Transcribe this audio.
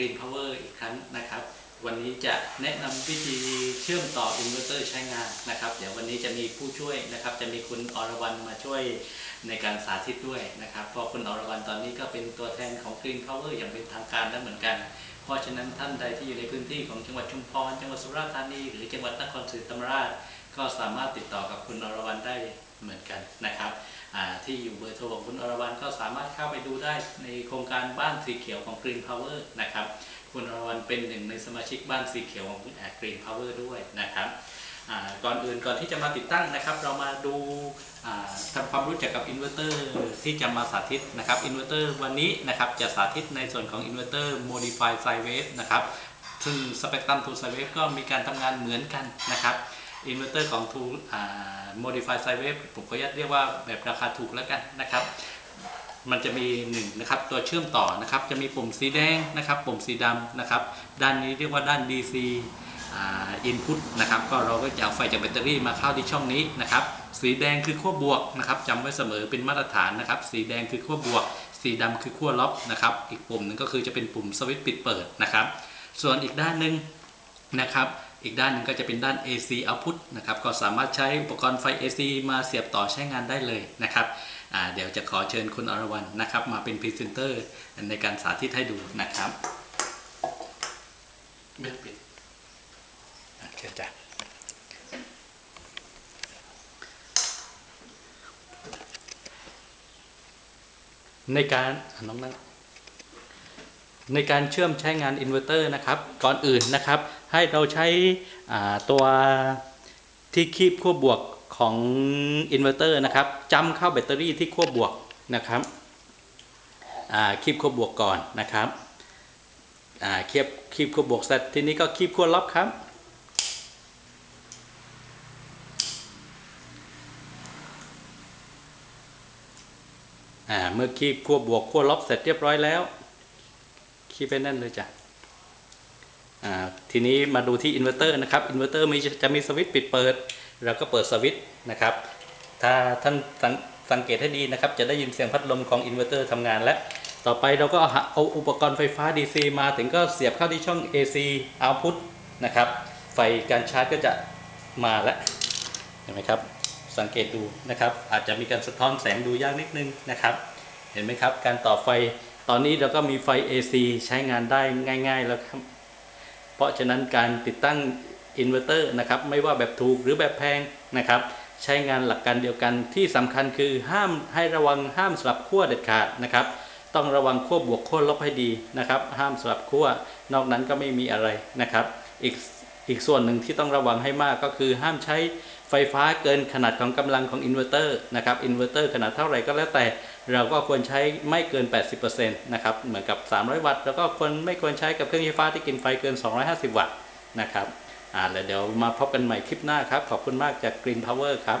Green Power อีกครั้งนะครับ วันนี้จะแนะนำวิธีเชื่อมต่ออินเวอร์เตอร์ใช้งานนะครับ เดี๋ยววันนี้จะมีผู้ช่วยนะครับ จะมีคุณอรวรรณมาช่วยในการสาธิตด้วยนะครับ เพราะคุณอรวรรณตอนนี้ก็เป็นตัวแทนของ Green Power อย่างเป็นทางการแล้วเหมือนกัน เพราะฉะนั้นท่านใดที่อยู่ในพื้นที่ของจังหวัดชุมพร จังหวัดสุราษฎร์ธานี หรือจังหวัดนครศรีธรรมราช ก็สามารถติดต่อกับคุณอรวรรณได้เหมือนกันนะครับ ที่อยู่เบอร์โทรของคุณอรวรรณก็สามารถเข้าไปดูได้ในโครงการบ้านสีเขียวของ Green Power นะครับ คุณอรวรรณเป็นหนึ่งในสมาชิกบ้านสีเขียวของ Green Power ด้วยนะครับก่อนอื่นก่อนที่จะมาติดตั้งนะครับ เรามาดูทำความรู้จักกับอินเวอร์เตอร์ที่จะมาสาธิตนะครับอินเวอร์เตอร์วันนี้นะครับจะสาธิตในส่วนของอินเวอร์เตอร์ Modify Sine Wave นะครับซึ่งสเปกตรัมทูไซเวฟก็มีการทำงานเหมือนกันนะครับ อินเวอร์เตอร์ของทูอ่า modify sine wave ผมขออนุญาตเรียกว่าแบบราคาถูกแล้วกันนะครับ มันจะมีหนึ่งนะครับตัวเชื่อมต่อนะครับ จะมีปุ่มสีแดงนะครับ ปุ่มสีดำนะครับ ด้านนี้เรียกว่าด้าน DC อ่า input นะครับ ก็เราก็จะเอาไฟจากแบตเตอรี่มาเข้าที่ช่องนี้นะครับ สีแดงคือขั้วบวกนะครับจำไว้เสมอเป็นมาตรฐานนะครับ สีแดงคือขั้วบวก สีดำคือขั้วลบนะครับ อีกปุ่มหนึ่งก็คือจะเป็นปุ่มสวิตช์ปิดเปิดนะครับ ส่วนอีกด้านหนึ่งนะครับ อีกด้านหนึ่งก็จะเป็นด้าน AC output นะครับ ก็สามารถใช้อุปกรณ์ไฟ AC มาเสียบต่อใช้งานได้เลยนะครับเดี๋ยวจะขอเชิญคุณอรวรรณนะครับ มาเป็นพรีเซนเตอร์ในการสาธิตให้ดูนะครับเบิดปิดเชิญจ้ะในการน้องนั่งในการเชื่อมใช้งานอินเวอร์เตอร์นะครับ ก่อนอื่นนะครับ ให้เราใช้ตัวที่คีบขั้วบวกของอินเวอร์เตอร์นะครับจำเข้าแบตเตอรี่ที่ขั้วบวกนะครับคีบขั้วบวกก่อนนะครับคีบคีบขั้วบวกเสร็จทีนี้ก็คีบขั้วลบครับเมื่อคีบขั้วบวกขั้วลบเสร็จเรียบร้อยแล้วคีบไปแน่นเลยจ้ะ ทีนี้มาดูที่อินเวอร์เตอร์นะครับอินเวอร์เตอร์มีจะมีสวิตช์ปิดเปิด เราก็เปิดสวิตช์นะครับ ถ้าท่านสังสังเกตให้ดีนะครับ จะได้ยินเสียงพัดลมของอินเวอร์เตอร์ทำงานแล้ว ต่อไปเราก็เอาเอาอุปกรณ์ไฟฟ้า DC มาถึงก็เสียบเข้าที่ช่อง AC output นะครับ ไฟการชาร์จก็จะมาแล้วเห็นไหมครับ สังเกตดูนะครับ อาจจะมีการสะท้อนแสงดูยากนิดนึงนะครับ เห็นไหมครับ การต่อไฟ ตอนนี้เราก็มีไฟ AC ใช้งานได้ง่าย ๆ แล้วครับ เพราะฉะนั้นการติดตั้งอินเวอร์เตอร์นะครับไม่ว่าแบบถูกหรือแบบแพงนะครับใช้งานหลักการเดียวกันที่สำคัญคือห้ามให้ระวังห้ามสลับขั้วเด็ดขาดนะครับ ต้องระวังขั้วบวกขั้วลบให้ดีนะครับ ห้ามสลับขั้วนอกนั้นก็ไม่มีอะไรนะครับ อีกอีกส่วนหนึ่งที่ต้องระวังให้มากก็คือห้ามใช้ไฟฟ้าเกินขนาดของกำลังของอินเวอร์เตอร์นะครับอินเวอร์เตอร์ขนาดเท่าไหร่ก็แล้วแต่ เราก็ควรใช้ไม่เกิน 80%นะครับเหมือนกับ 300 วัตต์แล้วก็ควรไม่ควรใช้กับเครื่องไฟฟ้าที่กินไฟเกิน 250 วัตต์นะครับอ่าแล้วเดี๋ยวมาพบกันใหม่คลิปหน้าครับ ขอบคุณมากจาก Green Power ครับ